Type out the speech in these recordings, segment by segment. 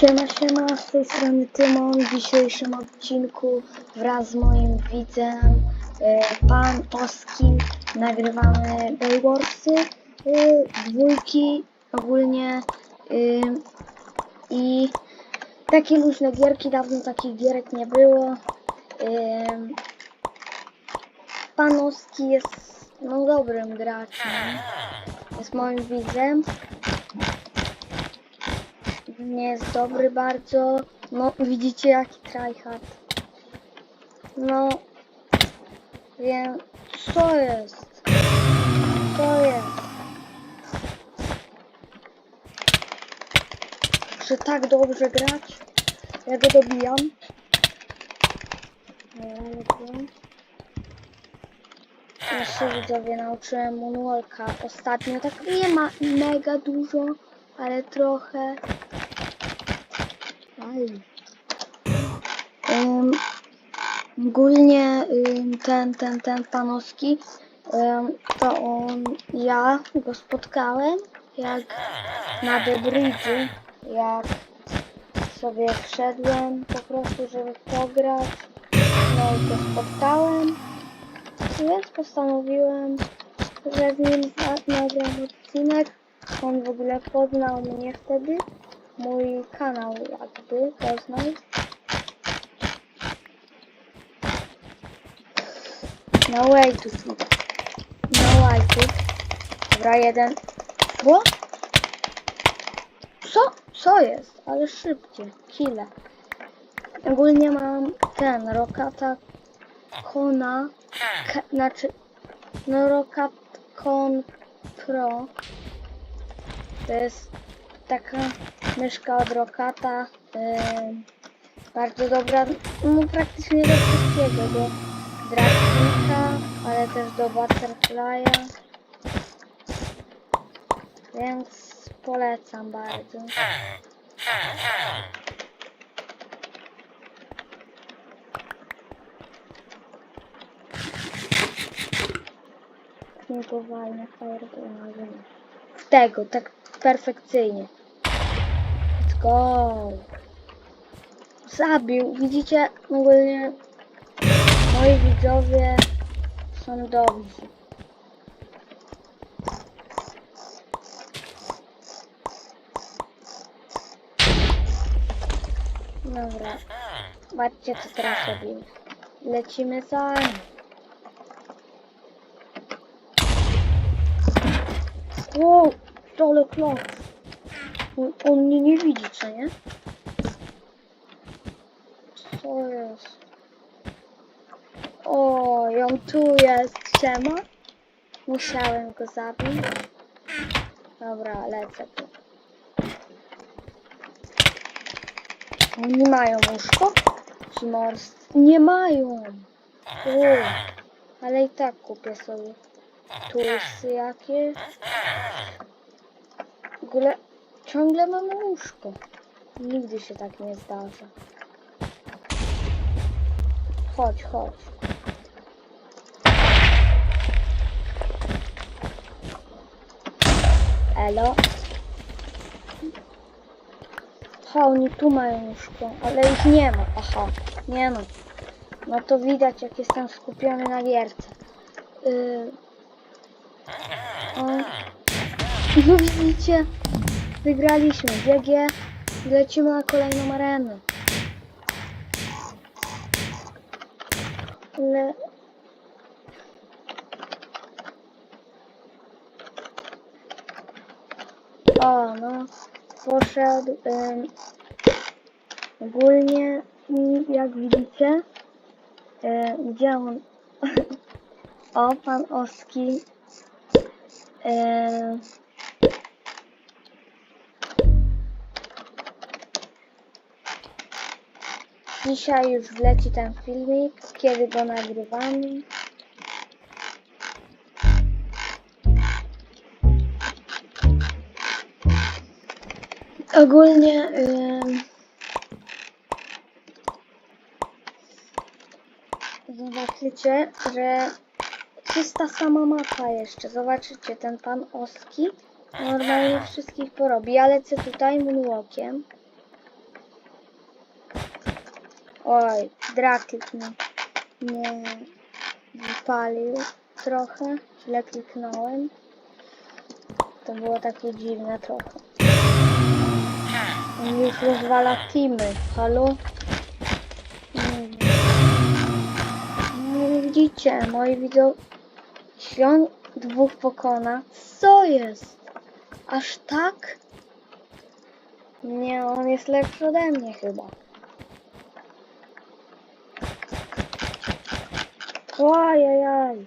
Siema, siema, z tej strony Tymon. W dzisiejszym odcinku wraz z moim widzem, e, pan Oski, nagrywamy Baywarsy, e, dwójki ogólnie y, i takie luźne gierki, dawno takich gierek nie było. Pan Oski jest no, dobrym graczem, jest moim widzem. Nie jest dobry bardzo. No, widzicie jaki tryhard. No, wiem, co jest? Co jest? Że tak dobrze grać? Ja go dobijam. Lepiej. Jeszcze widzowie nauczyłem Moonwalka ostatnio. Tak nie ma mega dużo, ale trochę. Aj. Ym, ogólnie ym, ten, ten, ten Panowski, ym, to on, ja go spotkałem jak na The Bridge, jak sobie wszedłem po prostu, żeby pograć. No i go spotkałem, więc postanowiłem, że z nim nagram odcinek. On w ogóle poznał mnie wtedy, mój kanał jakby poznał. No way to see. No way to. Dobra, jeden. Bo? Co? Co jest? Ale szybciej. Kile. Ogólnie mam ten, Rokata Kona, znaczy, no Rokat Kon Pro. To jest taka myszka od Rokata. Yy, bardzo dobra, no praktycznie do wszystkiego, do ale też do Butterfly'a. Więc polecam bardzo. Nie powalne fireball. W tego, tak perfekcyjnie. Go. Zabił. Widzicie, ogólnie moi widzowie są dobrzy. Dobra. Patrzcie, co teraz robimy. Lecimy za. Wow, ale klon. On, mnie nie widzi, co nie? Co jest? O, on tu jest. Siema. Musiałem go zabić. Dobra, lecę tu. Oni mają łóżko? Nie mają. Ale i tak kupię sobie. Tu jest jakieś. W ogóle ciągle mamy łóżko. Nigdy się tak nie zdarza. Chodź, chodź. Elo. Ha, oni tu mają łóżko, ale ich nie ma. Aha, nie ma. No to widać, jak jestem skupiony na gierce. Yy... O. Widzicie, wygraliśmy GG lecimy na kolejną arenę. Ale... O, no, poszedł. Ym, ogólnie, i jak widzicie, y, gdzie on? o, pan Oski. Dzisiaj już wleci ten filmik, kiedy go nagrywamy. Ogólnie ym, zobaczycie, że czysta sama mapa jeszcze. Zobaczycie, ten pan Oski normalnie wszystkich porobi. Ja lecę tutaj moonwalkiem. Oj, draklik mnie, mnie wypalił trochę. Źle kliknąłem. To było takie dziwne trochę. On już rozwala teamy. Halo? Nie widzicie, moi widzowie, jeśli on dwóch pokona, co jest? Aż tak? Nie, on jest lepszy ode mnie chyba. Ojajaj.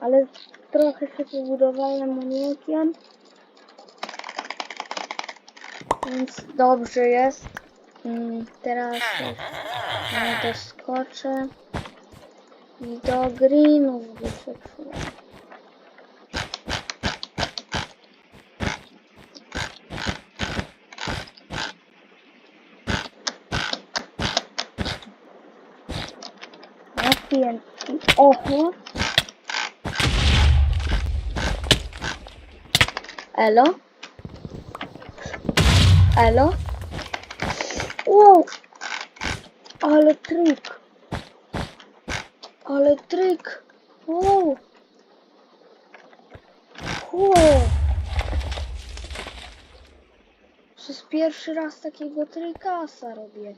Ale trochę się pobudowałem monikiem. Więc dobrze jest. Mm, teraz nie doskoczę. I do greenów wyskoczyłem. Napięci. Oho. Elo? Elo? Wow! Ale trik! Ale trik! Wow! Wow! Przez pierwszy raz takiego trikasa robię.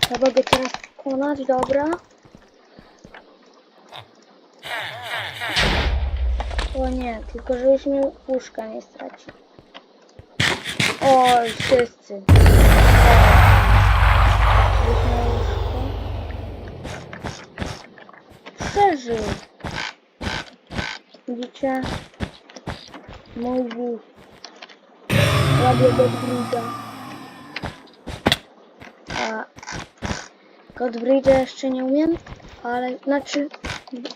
Trzeba go teraz pokonać, dobra? O nie, tylko żebyś mi łóżka nie stracił. Oj, wszyscy. Przeżył. Widzicie? Mój wóz. Robię druga. A Godbridge'a jeszcze nie umiem, ale znaczy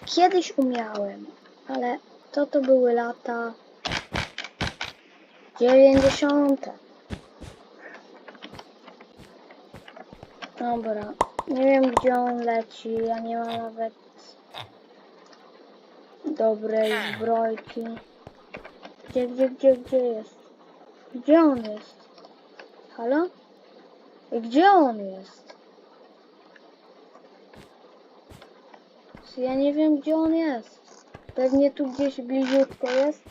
kiedyś umiałem, ale to to były lata 90. Dobra, nie wiem gdzie on leci, ja nie mam nawet dobrej zbrojki. Gdzie, gdzie, gdzie, gdzie jest? Gdzie on jest? Halo? Gdzie on jest? Ja nie wiem gdzie on jest. Pewnie tu gdzieś bliziutko jest,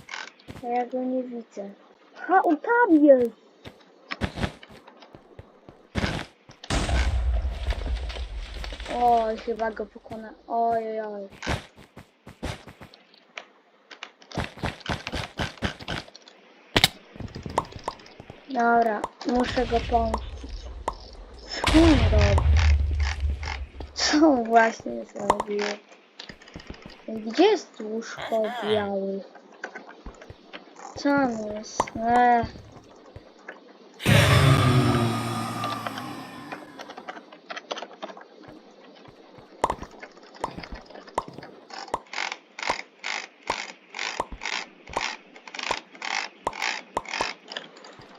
a ja go nie widzę. Ha, on tam jest! Oj, chyba go pokona. Oj, oj. Dobra, muszę go pomścić. Co on robi? Co on właśnie zrobił? Gdzie jest łóżko białych? Co on jest? Ech.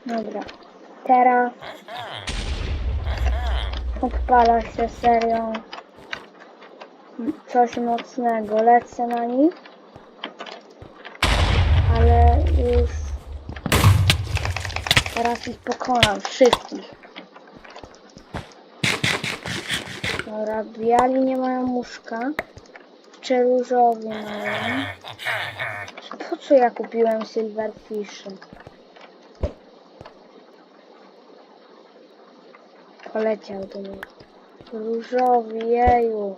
Dobra, teraz odpala się serią coś mocnego. Lecę na nich, ale już teraz ich pokonam wszystkich. Dobra, biali nie mają muszka, czy różowi mają. Po co ja kupiłem silverfishy? Poleciał do mnie. Różowy, jeju.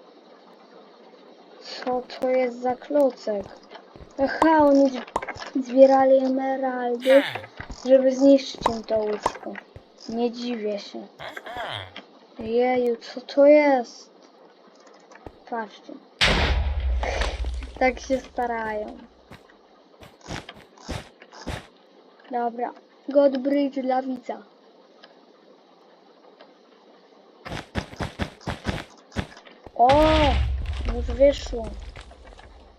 Co to jest za klocek? Aha, oni zbierali emeraldy, żeby zniszczyć im to łóżko. Nie dziwię się. Jeju, co to jest? Patrzcie. Tak się starają. Dobra. Godbridge dla widza. O! Już wyszło.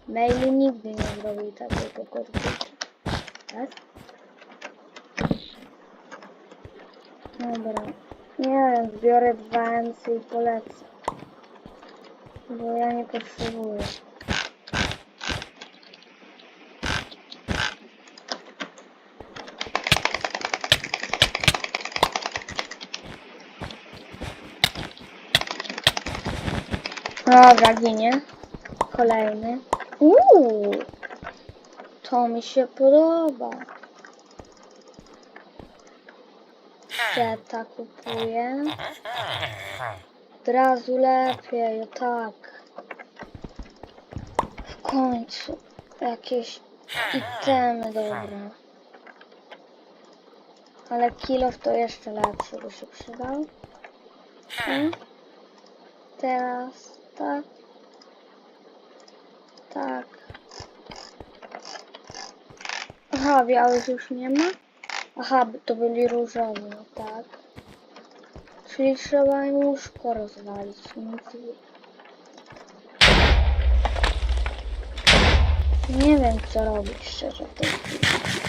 Maili nigdy nie zrobił takiego Godbridge. Tak? Dobra. Nie wiem, zbiorę dwa MC i polecę. Bo ja nie potrzebuję. Dobra, ginie. Kolejny. Uuu, to mi się podoba. Seta kupuję. Od razu lepiej, tak. W końcu jakieś itemy dobre. Ale kilof to jeszcze lepszy by się przydał. Hmm? Teraz tak. Tak. Aha, białych już nie ma? Aha, to byli różowi, no tak. Czyli trzeba im łóżko rozwalić. Nie wiem co robić szczerze w tej chwili.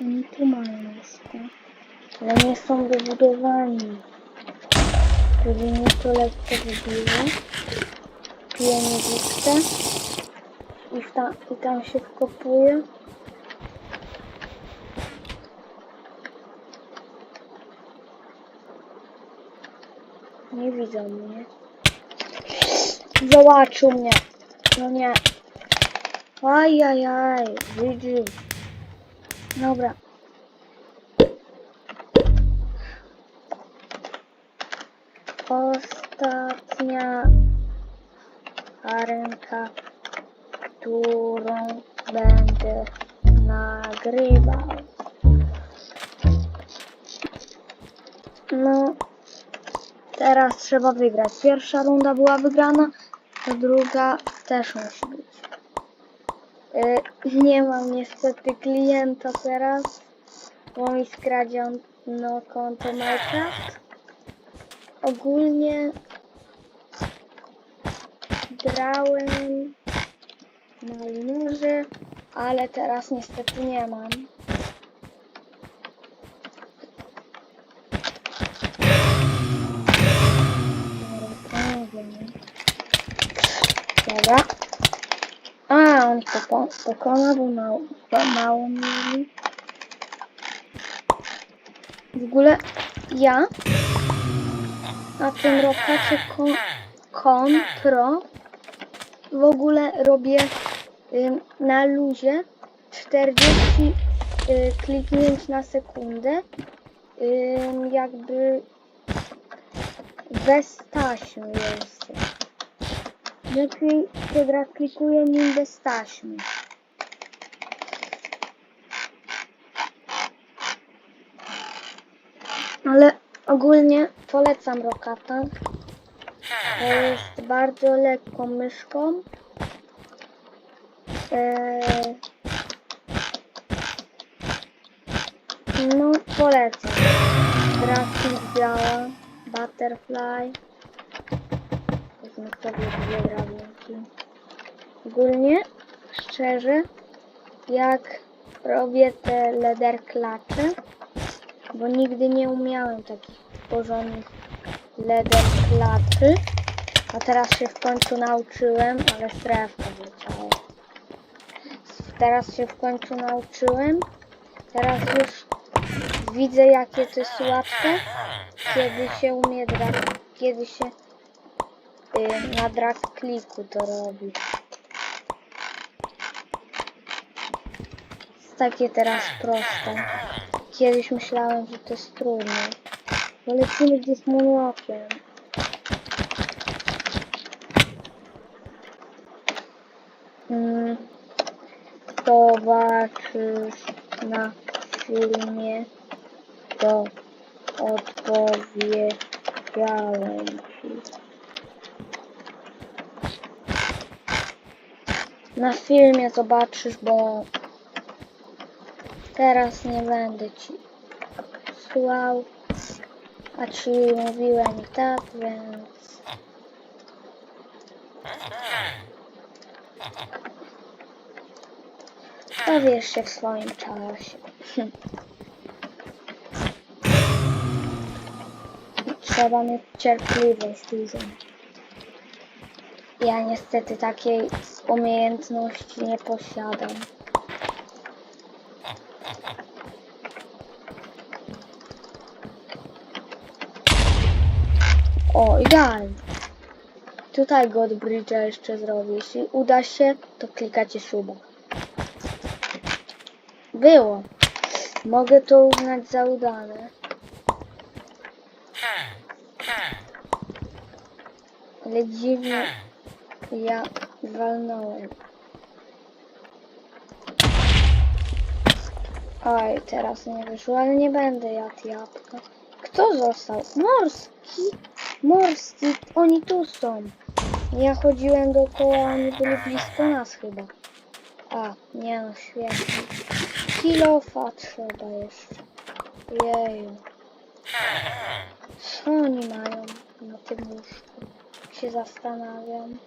Oni tu mają łóżko. Ale nie są wybudowani. Czyli mnie to lekko wybiło. Piję niewidkę. I, w ta, I tam się wkopuję. Nie widzą mnie. Zobaczył mnie. No nie. Ajajaj. Widzi. Dobra. Ostatnia arenka, którą będę nagrywał. No, teraz trzeba wygrać. Pierwsza runda była wygrana, a druga też musi być. Y, nie mam niestety klienta teraz, bo mi skradziono konto Minecraft. Ogólnie grałem na linurzy, ale teraz niestety nie mam. Dobra. On po, pokona, bo mało, mało mieli. W ogóle ja na tym rokacie kon, kon Pro w ogóle robię ym, na luzie 40 y, kliknięć na sekundę ym, jakby bez taśmy. Lepiej się gra klikuje nim bez. Ale ogólnie polecam Rokata. To jest bardzo lekką myszką. Eee, no polecam. Grafik działa. Butterfly. Wezmę sobie dwie drabinki. Ogólnie, szczerze, jak robię te leder klacze, bo nigdy nie umiałem takich porządnych leder klaczy, a teraz się w końcu nauczyłem, ale strefka wleciała. Teraz się w końcu nauczyłem, teraz już widzę jakie to jest łatwe, kiedy się umie drag, kiedy się na drag kliku to robi. Jest takie teraz proste. Kiedyś myślałem, że to jest trudne. No lecimy gdzieś monokiem. Mm, zobaczysz na filmie, to odpowiedziałem ci. Na filmie zobaczysz, bo teraz nie będę ci słuchał, a ci mówiłem i tak, więc dowiesz się w swoim czasie. Trzeba mieć cierpliwość dużą. Ja niestety takiej umiejętności nie posiadam. O, idealnie. Tutaj God Bridge jeszcze zrobię. Jeśli uda się, to klikacie suba. Było. Mogę to uznać za udane. Ale dziwnie, jak walnąłem. Oj, teraz nie wyszło, ale nie będę jadł jabłka. Kto został? Morski! Morski! Oni tu są. Ja chodziłem dookoła, oni byli blisko nas chyba. A, nie no, świetnie. Kilofa trzeba jeszcze. Jeju. Co oni mają na tym łóżku? Się zastanawiam.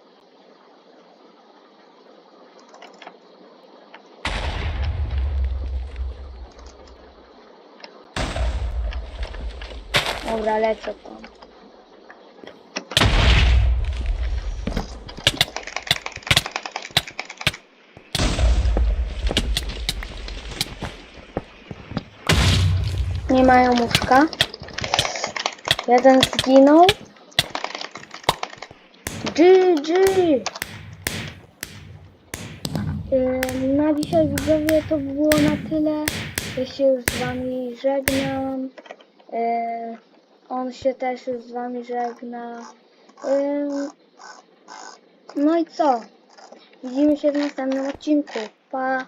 Dobra, lecę tam. Nie mają łóżka. Jeden zginął. GG! Na dzisiaj widzowie to by było na tyle. Ja się już z wami żegnam. On się też już z wami żegna. No i co? Widzimy się w następnym odcinku. Pa!